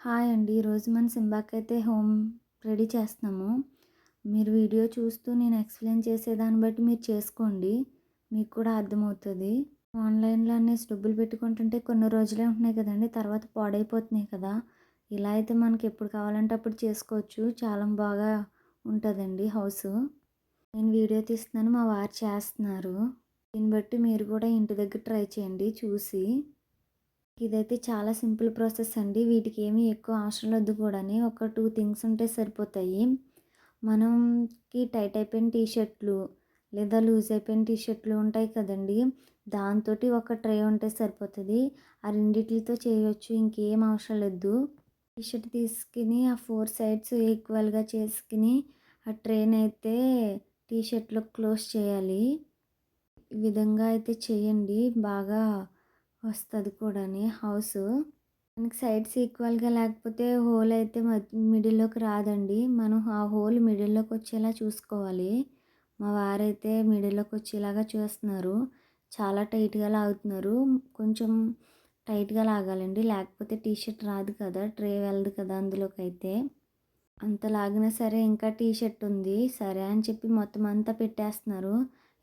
Hi అండి. ఈరోజు మన సింబాకి అయితే హోమ్ రెడీ చేస్తున్నాము. మీరు వీడియో చూస్తూ నేను ఎక్స్ప్లెయిన్ చేసేదాన్ని బట్టి మీరు చేసుకోండి. మీకు కూడా అర్థమవుతుంది. ఆన్లైన్లో అనేసి డబ్బులు పెట్టుకుంటుంటే కొన్ని రోజులే ఉంటున్నాయి కదండి. తర్వాత పాడైపోతున్నాయి కదా. ఇలా అయితే మనకి ఎప్పుడు కావాలంటే అప్పుడు చేసుకోవచ్చు. చాలా బాగా ఉంటుందండి హౌస్. నేను వీడియో తీస్తున్నాను. మా వారు చేస్తున్నారు. దీన్ని బట్టి మీరు కూడా ఇంటి దగ్గర ట్రై చేయండి చూసి. ఇదైతే చాలా సింపుల్ ప్రాసెస్ అండి. వీటికి ఏమీ ఎక్కువ అవసరం లేదు కూడా ఒక టూ థింగ్స్ ఉంటే సరిపోతాయి. మనంకి టైట్ అయిపోయిన టీ షర్ట్లు లేదా లూజ్ అయిపోయిన టీ షర్ట్లు ఉంటాయి కదండి. దాంతో ఒక ట్రే ఉంటే సరిపోతుంది. ఆ రెండిట్లతో చేయవచ్చు ఇంకేం అవసరం లేదు. టీ షర్ట్ తీసుకుని ఆ ఫోర్ సైడ్స్ ఈక్వల్గా చేసుకుని ఆ ట్రైన్ అయితే టీ షర్ట్లో క్లోజ్ చేయాలి. ఈ విధంగా అయితే చేయండి. బాగా వస్తుంది కూడా హౌస్. మనకి సైడ్స్ ఈక్వల్గా లేకపోతే హోల్ అయితే మిడిల్లోకి రాదండి. మనం ఆ హోల్ మిడిల్లోకి వచ్చేలా చూసుకోవాలి. మా వారైతే మిడిల్లోకి వచ్చేలాగా చూస్తున్నారు. చాలా టైట్గా లాగుతున్నారు. కొంచెం టైట్గా లాగాలండి. లేకపోతే టీ షర్ట్ రాదు కదా. ట్రే వెళ్ళదు కదా అందులోకి అయితే అంత లాగినా సరే ఇంకా టీ షర్ట్ ఉంది. సరే అని చెప్పి మొత్తం అంతా పెట్టేస్తున్నారు.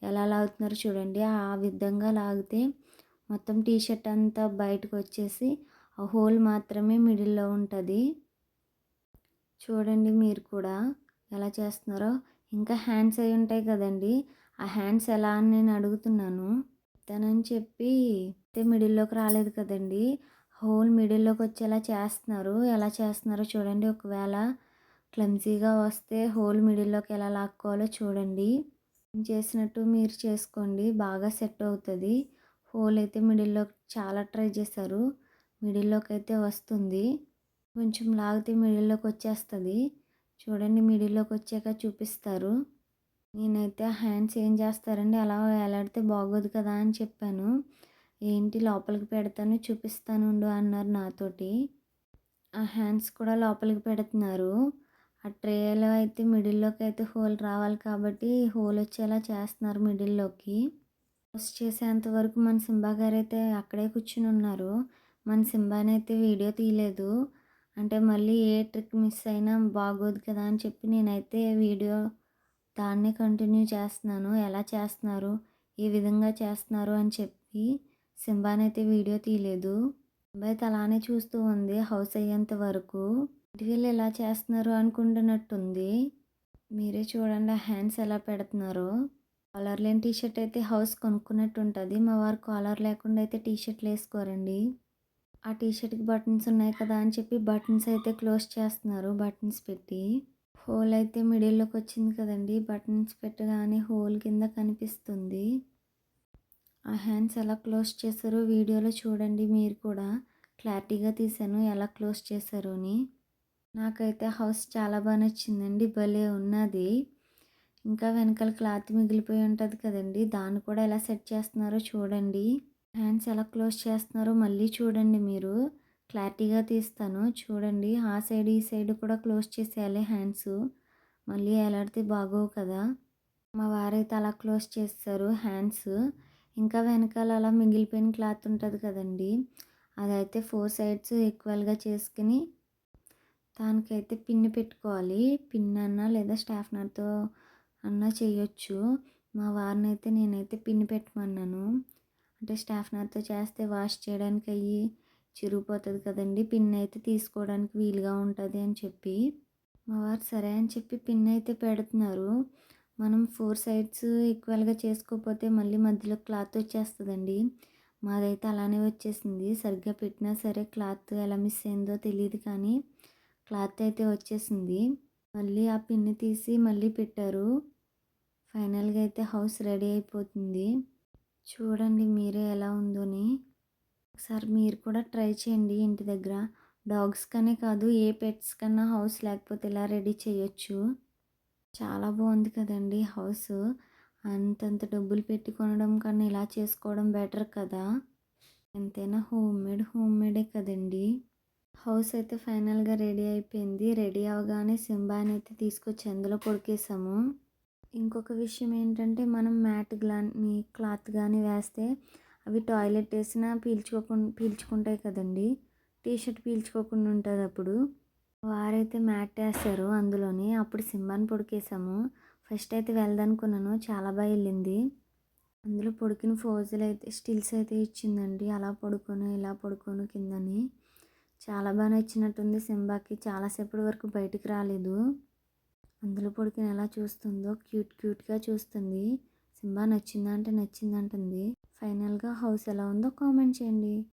ఎలా లాగుతున్నారు చూడండి. ఆ విధంగా లాగితే మొత్తం టీ షర్ట్ అంతా బయటకు వచ్చేసి ఆ హోల్ మాత్రమే మిడిల్లో ఉంటుంది. చూడండి మీరు కూడా ఎలా చేస్తున్నారో. ఇంకా హ్యాండ్స్ అయి ఉంటాయి కదండి. ఆ హ్యాండ్స్ ఎలా అని నేను అడుగుతున్నాను. తనని చెప్పి అయితే మిడిల్లోకి రాలేదు కదండి. హోల్ మిడిల్లోకి వచ్చేలా చేస్తున్నారు. ఎలా చేస్తున్నారో చూడండి. ఒకవేళ క్లమ్జీగా వస్తే హోల్ మిడిల్లోకి ఎలా లాక్కోవాలో చూడండి. చేసినట్టు మీరు చేసుకోండి. బాగా సెట్ అవుతుంది. హోల్ అయితే మిడిల్లో చాలా ట్రై చేశారు. మిడిల్లోకి అయితే వస్తుంది. కొంచెం లాగితే మిడిల్లోకి వచ్చేస్తుంది చూడండి మిడిల్లోకి వచ్చాక చూపిస్తారు. నేనైతే హ్యాండ్స్ ఏం చేస్తారండి? అలా వేలాడితే బాగోదు కదా అని చెప్పాను. ఏంటి లోపలికి పెడతాను చూపిస్తాను అన్నారు నాతోటి. ఆ హ్యాండ్స్ కూడా లోపలికి పెడుతున్నారు. ఆ ట్రేలో అయితే మిడిల్లోకి అయితే హోల్ రావాలి కాబట్టి హోల్ వచ్చేలా చేస్తున్నారు మిడిల్లోకి. పోస్ట్ చేసేంత వరకు మన సింబా గారు అయితే అక్కడే కూర్చుని ఉన్నారు. మన సింబాని అయితే వీడియో తీయలేదు. అంటే మళ్ళీ ఏ ట్రిక్ మిస్ అయినా బాగోదు కదా అని చెప్పి నేనైతే వీడియో దాన్నే కంటిన్యూ చేస్తున్నాను. ఎలా చేస్తున్నారు? ఏ విధంగా చేస్తున్నారు? అని చెప్పి సింబాని అయితే వీడియో తీయలేదు. సింబా అయితే అలానే చూస్తూ ఉంది హౌస్ అయ్యేంత వరకు. వీళ్ళు ఎలా చేస్తున్నారు అనుకుంటున్నట్టుంది. మీరే చూడండి ఆ హ్యాండ్స్ ఎలా పెడుతున్నారు. కాలర్ లేని టీ షర్ట్ అయితే హౌస్ కొనుక్కున్నట్టు ఉంటుంది మా వారు కాలర్ లేకుండా అయితే టీ షర్ట్లు వేసుకోరండి. ఆ టీ షర్ట్కి బటన్స్ ఉన్నాయి కదా అని చెప్పి బటన్స్ అయితే క్లోజ్ చేస్తున్నారు బటన్స్ పెట్టి. హోల్ అయితే మిడిల్లోకి వచ్చింది కదండి. బటన్స్ పెట్టగానే హోల్ కింద కనిపిస్తుంది. ఆ హ్యాండ్స్ ఎలా క్లోజ్ చేశారో వీడియోలో చూడండి మీరు కూడా. క్లారిటీగా తీసాను ఎలా క్లోజ్ చేశారో అని నాకైతే హౌస్ చాలా బాగా నచ్చిందండి. భలే ఉన్నది. ఇంకా వెనకాల క్లాత్ మిగిలిపోయి ఉంటుంది కదండి. దాన్ని కూడా ఎలా సెట్ చేస్తున్నారో చూడండి. హ్యాండ్స్ ఎలా క్లోజ్ చేస్తున్నారో మళ్ళీ చూడండి మీరు. క్లారిటీగా తీస్తాను. చూడండి. ఆ సైడ్ ఈ సైడ్ కూడా క్లోజ్ చేసేయాలి హ్యాండ్స్. మళ్ళీ ఎలాడితే బాగోవు కదా. మా వారైతే అలా క్లోజ్ చేస్తారు హ్యాండ్స్. ఇంకా వెనకాల అలా మిగిలిపోయిన క్లాత్ ఉంటుంది కదండి. అదైతే ఫోర్ సైడ్స్ ఈక్వల్గా చేసుకుని దానికైతే పిన్ పెట్టుకోవాలి. పిన్ అన్న లేదా స్టాఫ్నర్తో అన్నా చేయొచ్చు మా వారిని అయితే నేనైతే పిన్ పెట్టమన్నాను. అంటే స్టాఫ్నర్తో చేస్తే వాష్ చేయడానికి అయ్యి చిరిగిపోతుంది కదండి. పిన్ అయితే తీసుకోవడానికి వీలుగా ఉంటుంది అని చెప్పి. మా వారు సరే అని చెప్పి పిన్ అయితే పెడుతున్నారు. మనం ఫోర్ సైడ్స్ ఈక్వల్గా చేసుకోకపోతే మళ్ళీ మధ్యలో క్లాత్ వచ్చేస్తుందండి. మాదైతే అలానే వచ్చేసింది. సరిగ్గా పెట్టినా సరే క్లాత్ ఎలా మిస్ అయిందో తెలియదు కానీ క్లాత్ అయితే వచ్చేసింది. మళ్ళీ ఆ పిన్ని తీసి మళ్ళీ పెట్టారు. ఫైనల్గా అయితే హౌస్ రెడీ అయిపోతుంది. చూడండి మీరే ఎలా ఉందోని. ఒకసారి మీరు కూడా ట్రై చేయండి ఇంటి దగ్గర. డాగ్స్ కనే కాదు ఏ పెట్స్ కన్నా హౌస్ లేకపోతే ఇలా రెడీ చేయొచ్చు? చాలా బాగుంది కదండి హౌస్. అంతంత డబ్బులు పెట్టి కొనడం కన్నా ఇలా చేసుకోవడం బెటర్ కదా. ఎంతైనా హోమ్ మేడ్ హోమ్ మేడే కదండి. హౌస్ అయితే ఫైనల్గా రెడీ అయిపోయింది. రెడీ అవగానే సింబాని అయితే తీసుకొచ్చి అందులో పొడికేసాము ఇంకొక విషయం ఏంటంటే మనం మ్యాట్ కానీ క్లాత్ కానీ వేస్తే అవి టాయిలెట్ వేసినా పీల్చుకోకుండా పీల్చుకుంటాయి కదండి. టీ షర్ట్ పీల్చుకోకుండా ఉంటుంది అప్పుడు. వారైతే మ్యాట్ వేస్తారు అందులోని. అప్పుడు సింబాని పొడికేసాము. ఫస్ట్ అయితే వెళ్దనుకున్నాను. చాలా బాగా వెళ్ళింది. అందులో పొడికిన ఫోజులు అయితే స్టిల్స్ అయితే ఇచ్చిందండి. అలా పడుకోను ఇలా పడుకోను కిందని. చాలా బాగా నచ్చినట్టుంది. సింబాకి చాలాసేపటి వరకు బయటికి రాలేదు. అందులో పొడికిన ఎలా చూస్తుందో క్యూట్ క్యూట్గా చూస్తుంది. సింబా నచ్చిందా అంటే నచ్చిందంటుంది. ఫైనల్గా హౌస్ ఎలా ఉందో కామెంట్ చేయండి.